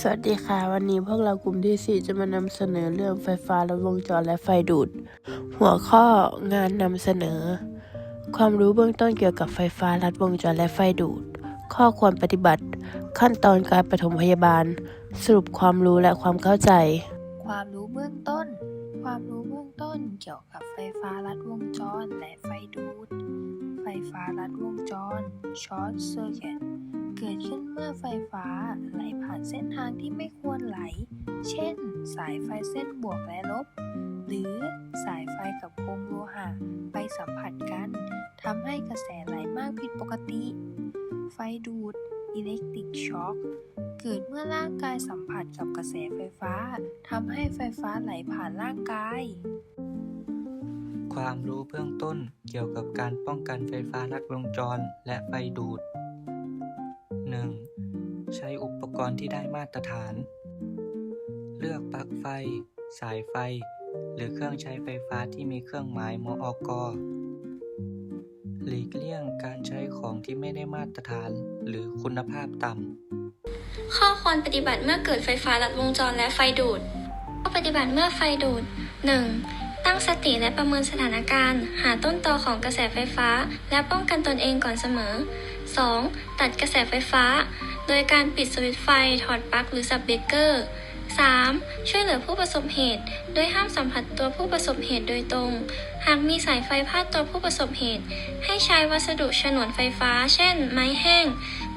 สวัสดีค่ะ วันนี้พวกเรากลุ่มที่ 4 จะมานำเสนอเรื่องไฟฟ้าลัดวงจรและไฟดูด หัวข้องานนำเสนอ ความรู้เบื้องต้นเกี่ยวกับไฟฟ้าลัดวงจรและไฟดูด ข้อควรปฏิบัติ ขั้นตอนการปฐมพยาบาล สรุปความรู้และความเข้าใจ ความรู้เบื้องต้น ความรู้เบื้องต้นเกี่ยวกับไฟฟ้าลัดวงจรและไฟดูด ไฟฟ้าลัดวงจร short circuit เกิดขึ้นเมื่อไฟฟ้าไหลผ่าน เส้นทางที่ไม่ควรไหล เช่น สายไฟเส้นบวกและลบ หรือสายไฟกับโครงโลหะไปสัมผัสกันทำให้กระแสไหลมากผิดปกติ ไฟดูด electric shock เกิดเมื่อร่างกายสัมผัสกับกระแสไฟฟ้าทำให้ไฟฟ้าไหลผ่านร่างกาย ความรู้เบื้องต้นเกี่ยวกับการป้องกันไฟฟ้าลัดวงจรและไฟดูด 1. ใช้อุ ปกรณ์ที่ได้มาตรฐาน เลือกปลั๊กไฟ สายไฟ หรือเครื่องใช้ไฟฟ้าที่มีเครื่องหมายมอกหลีกเลี่ยงการใช้ของที่ไม่ได้มาตรฐานหรือคุณภาพต่ำ ข้อควรปฏิบัติเมื่อเกิดไฟฟ้าลัดวงจรและไฟดูด ข้อปฏิบัติเมื่อไฟดูด 1. ตั้งสติและประเมินสถานการณ์ หาต้นตอของกระแสไฟฟ้า และป้องกันตนเองก่อนเสมอ 2. ตัดกระแสไฟฟ้า โดยการปิดสวิตช์ไฟ ถอดปลั๊กหรือสับเบรกเกอร์ 3. ช่วยเหลือผู้ประสบเหตุ โดยห้ามสัมผัสตัวผู้ประสบเหตุโดยตรง หากมีสายไฟพาดตัวผู้ประสบเหตุ ให้ใช้วัสดุฉนวนไฟฟ้า เช่น ไม้แห้ง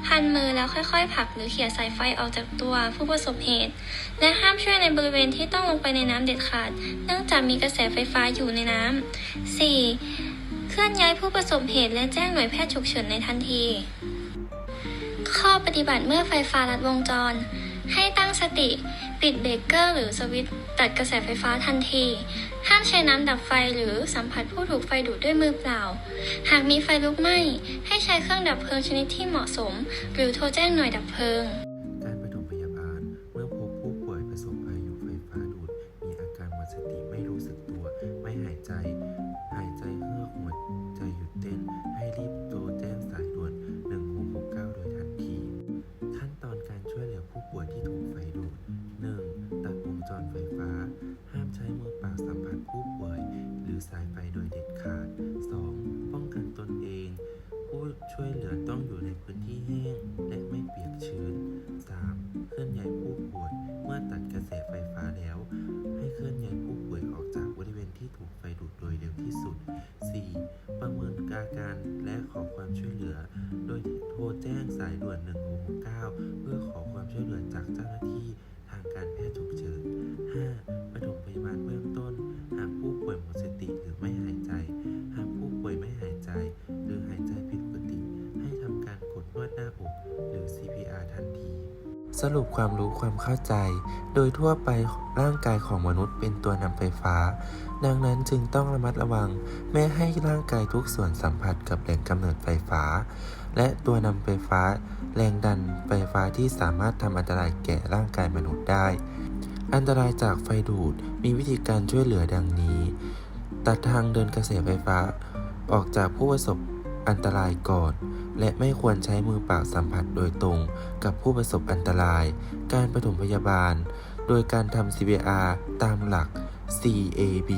พันมือแล้วค่อยๆผลักหรือเขี่ยสายไฟออกจากตัวผู้ประสบเหตุ และห้ามช่วยในบริเวณที่ต้องลงไปในน้ำเด็ดขาด เนื่องจากมีกระแสไฟฟ้าอยู่ในน้ำ 4. เคลื่อนย้ายผู้ประสบเหตุและแจ้งหน่วยแพทย์ฉุกเฉินในทันที ข้อปฏิบัติเมื่อไฟฟ้าลัดวงจร ให้ตั้งสติปิดเบรกเกอร์หรือสวิตช์ตัดกระแสไฟฟ้าทันที ห้ามใช้น้ำดับไฟหรือสัมผัสผู้ถูกไฟดูดด้วยมือเปล่า หากมีไฟลุกไหม้ ให้ใช้เครื่องดับเพลิงชนิดที่เหมาะสม หรือโทรแจ้งหน่วยดับเพลิง การปฐมพยาบาล เมื่อพบผู้ป่วยประสบพายุไฟฟ้าดูด มีอาการหมดสติไม่รู้สึกตัว ไม่หายใจ 1969 เพื่อขอความช่วยเหลือจากเจ้าหน้าที่ทางการแพทย์ฉุกเฉิน 5. ปฐมพยาบาลเบื้องต้น หากผู้ป่วยหมดสติหรือไม่หายใจ หากผู้ป่วยไม่หายใจ หรือหายใจผิดปกติ ให้ทำการกดนวดหน้าอกหรือ CPR ทันที สรุปความรู้ความเข้าใจ โดยทั่วไปร่างกายของมนุษย์เป็นตัวนำไฟฟ้า ดังนั้นจึงต้องระมัดระวัง แม้ให้ร่างกายทุกส่วนสัมผัสกับแหล่งกำเนิดไฟฟ้า และตัวนำไฟฟ้า แรงดันไฟฟ้าที่สามารถทำอันตรายแก่ร่างกายมนุษย์ได้ อันตรายจากไฟดูดมีวิธีการช่วยเหลือดังนี้ ตัดทางเดินกระแสไฟฟ้า ออกจากผู้ประสบอันตรายก่อน และไม่ควรใช้มือเปล่าสัมผัสโดยตรงกับผู้ประสบอันตราย การปฐมพยาบาล โดยการทำ CPR ตามหลัก CAB